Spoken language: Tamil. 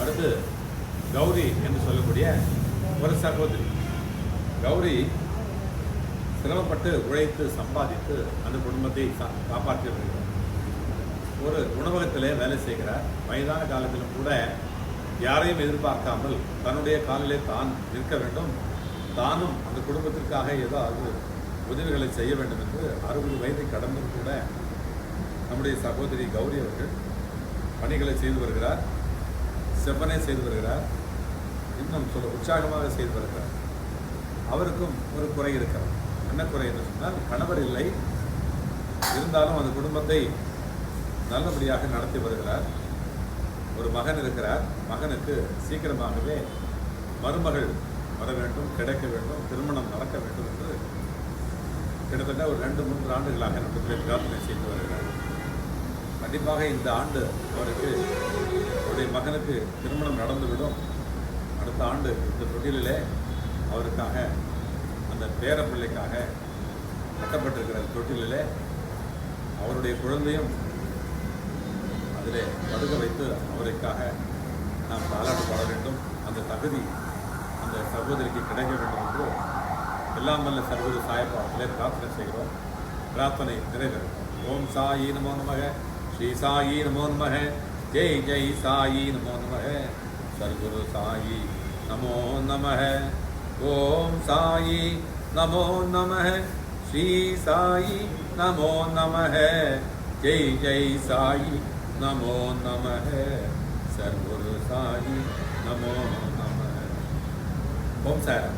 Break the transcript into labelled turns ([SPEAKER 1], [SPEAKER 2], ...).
[SPEAKER 1] அடுத்து கௌரி என்று சொல்லக்கூடிய ஒரு சகோதரி. கௌரி சிரமப்பட்டு உழைத்து சம்பாதித்து அந்த குடும்பத்தை சா- காப்பாற்றி வருகிறார். ஒரு உணவகத்திலே வேலை செய்கிறார். வயதான காலத்திலும் கூட யாரையும் எதிர்பார்க்காமல் தன்னுடைய காலிலே தான் நிற்க வேண்டும். தானும் அந்த குடும்பத்திற்காக ஏதாவது உதவிகளை செய்ய வேண்டும் என்று அறுபது வயதை கடந்தும் கூட நம்முடைய சகோதரி கௌரி அவர்கள் பணிகளை செய்து வருகிறார். செவ்வனே செய்து வருகிறார். இன்னும் சொல்ல உற்சாகமாக செய்து வருகிறார். அவருக்கும் ஒரு குறை இருக்கிறது. என்ன குறை என்று சொன்னால் கணவர் இல்லை. இருந்தாலும் அந்த குடும்பத்தை நல்லபடியாக நடத்தி வருகிறார். ஒரு மகன் இருக்கிறார். மகனுக்கு சீக்கிரமாகவே மருமகள் வர வேண்டும் கிடைக்க வேண்டும் திருமணம் நடக்க வேண்டும் என்று கிட்டத்தட்ட ஒரு ரெண்டு மூன்று ஆண்டுகளாக நம்மிடத்தில் பிரார்த்தனை செய்து வருகிறார். கண்டிப்பாக இந்த ஆண்டு அவருக்கு அவருடைய மகனுக்கு திருமணம் நடந்துவிடும். அடுத்த ஆண்டு இந்த தொழிலிலே அவருக்காக அந்த பேரப்பிள்ளைக்காக கட்டப்பட்டிருக்கிற தொட்டிலிலே அவருடைய குழந்தையும் அதிலே படுக வைத்து அவருக்காக நாம் தாலாட்டு பாட வேண்டும். அந்த தகுதி அந்த சகோதரிக்கு கிடைக்க வேண்டும் என்று எல்லாம் வல்ல சர்வத சாயப்பாடத்திலே பிரார்த்தனை செய்கிறோம். பிரார்த்தனை நிறைவேறும். ஓம் சாயி நமோ நமக. ஸ்ரீ சாயி நமோ நமக. ஜெய் ஜெய் சாயி நமோ நமக சர்க்குரு சாயி நமோ நமக ஓம் சாயி நமோ நமக ஸ்ரீ சாயி நமோ நமக ஜெய் ஜெய் சாயி நமோ நமக சர்க்குரு சாயி நமோ நமக ஓம் சார்